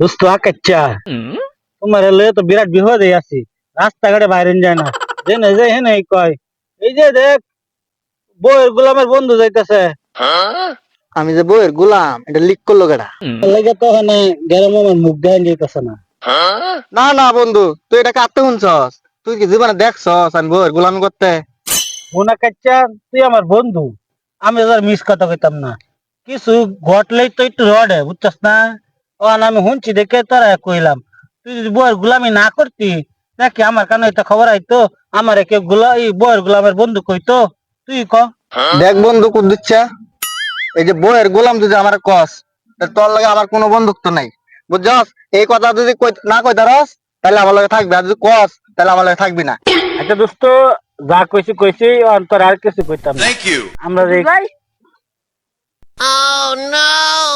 দোস্ত আকাচ্চা তোমার এলে তো বিরাট বিপদে আছি। রাস্তাঘাটে বাইরে যায় না। জেনে যে হেনে কয়। এই যে দেখ বউয়ের গোলামের বন্ধু যাইতেছে। আমি যে বইয়ের গোলাম এটা লিক করল কেডা? লেগে তো হেনে গেরাম আমার মুখ দেখান যাইতেছে না। না না বন্ধু তুই এটা কাটতে শুনছস? তুই কি জীবনে দেখছস আমি বইয়ের গোলামি করতে? মোনা কাচ্চা তুই আমার বন্ধু। আমি তোর মিস কথা কইতাম না। কিছু ঘটলেই তো একটু রডে বুঝছস না? ও আমি শুনছি দেখে তোরা কইলাম তুই যদি বউয়ের গোলামি না করতি নাকি আমার কানে এটা খবর আইতো আমার একে গুলা এই বউয়ের গোলামের বন্ধু কইতো তুই ক? দেখ বন্ধু কুদ দিচ্ছে এই যে বইয়ের গোলাম যদি আমার কস তোর লাগে আমার কোনো বন্ধুত্ব নাই বুঝছস? এই কথা যদি কই- না কই রস তাহলে আমার লগে থাকবি আর যদি কস তাহলে আমার লগে থাকবি না। আচ্ছা দোস্ত যা কইছি কইছি অন্তর আর কিছু কইতাম না. আমরা যে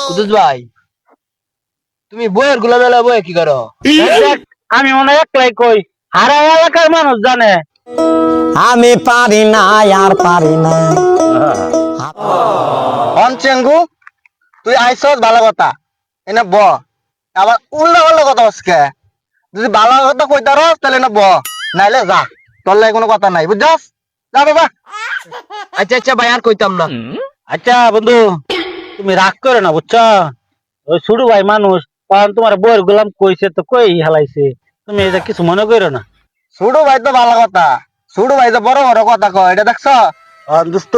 কুদুস ভাই তুমি বইয়েরগুলা এলা বইয়ে কি করো? আমি মনে হয় একলাই কই। হারা এলাকার মানুষ জানে। আমি পারি না আর পারি না। হন চেঙ্গু তুই আইসস ভালো কথা। এনে ব। আবার উল্টা পাল্টা কথা হসকে। যদি ভালো কথা কইতে রস তাহলে না ব। নাইলে যা। তোর লাগে কোনো কথা নাই বুঝছস? যা বাবা। আচ্ছা আচ্ছা ভাই আর কইতাম না। আচ্ছা বন্ধু তুমি রাগ করো না বুঝছ ওই শুরু ভাই মানুষ কারণ তোমার বউয়ের গোলাম কইছে তো কই হেলাইছে? তুমি এটা কিছু মনে করো না। সুডু ভাই তো ভালো কথা। সুডু ভাই তো বড় বড় কথা কয় এটা দেখছ? আর দোস্ত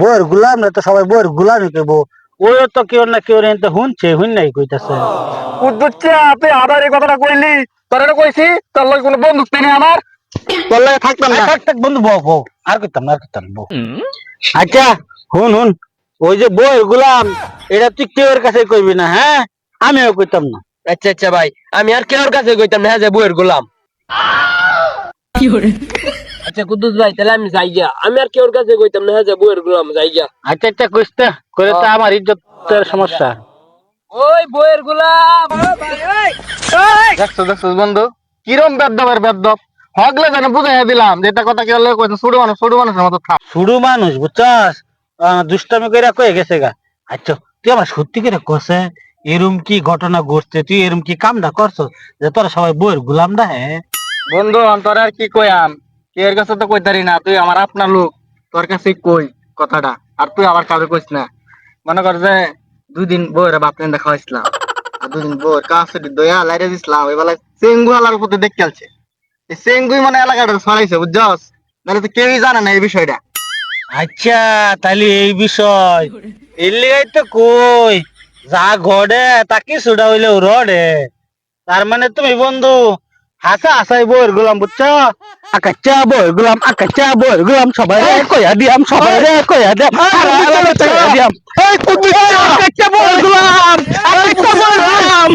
বউয়ের গোলাম না তো সবাই বউয়ের গোলামই কইব। ওই তো কেউ না কেউ না তো শুনছে শুন নাই কইতাছে উদ্দুচ্ছা তুই আবার এই কথাটা কইলি? তোর এটা কইছি তোর লাগে কোনো বন্ধুত্ব নেই আমার। তোর লাগে থাকতাম আচ্ছা, না থাক থাক বন্ধু বউ বউ। আর কইতাম না আর কইতাম না, বউ। আচ্ছা শুন শুন। ওই যে বউয়ের গোলাম এটা তুই কেউর কাছে কইবি না হ্যাঁ? আমিও কইতাম না। আচ্ছা আচ্ছা ভাই আমি আর কেউর কাছে কইতাম না হ্যাঁ যে বইয়ের গোলাম। আচ্ছা কুদ্দুস ভাই তাহলে আমি যাই গিয়া। আমি আর কেউর কাছে কইতাম না হ্যাঁ যে বইয়ের গোলাম যাই গিয়া। আচ্ছা আচ্ছা কইতে করে তো আমার ইজ্জতের সমস্যা। ওই বইয়ের গোলাম। দেখছ দেখছ বন্ধু কিরম বেদবের বেদব। হগলে যেন বুঝাই দিলাম যে এটা কথা কি হলে কইছে ছোট মানুষ ছোট মানুষের মতো থাক। শুরু মানুষ বুঝছস? দুষ্টামি কইরা কয়ে গেছে গা। আচ্ছা তুই আমার সত্যি করে কষে এরম কি ঘটনা ঘটছে? তুই এরম কি কামটা করছ যে তোরা সবাই বইয়ের গুলাম দা হ্যাঁ? বন্ধু অন্তর আর কি কইয়াম? কি এর কাছে তো কইতারি না তুই আমার আপনার লোক। তোর কাছে কই কথাটা? আর তুই আবার কাউকে কইস না। মনে কর যে দুই দিন বউয়ের বাপ নেন্দা খাওয়াইছিলাম আর দুদিন বউয়ের কাছে দয়া লাইরে দিছিলাম বেলায় চেঙ্গু আলার প্রতি দেখতে আলছে এই চেঙ্গুই মানে এলাকাটা ছড়াইছে বুঝছস? নাহলে তো কেউই জানে না এই বিষয়টা। আচ্ছা তাহলে এই বিষয়। এর লিগাই তো কই। যা ঘটে তাকে কিছুটা হইলেও রডে তার মানে তুমি বন্ধু হাসা হাসাই বইয়ের গুলাম বুঝছ? আকাচ্চা বইয়ের গুলাম আকাচ্চা বইয়ের গুলাম সবাই রে কইয়া দিয়াম সবাই রে কইয়া দিয়াম। দিয়াম। এই কুদ্দুস আকাচ্চা বইয়ের গুলাম আকাচ্চা বইয়ের গোলাম।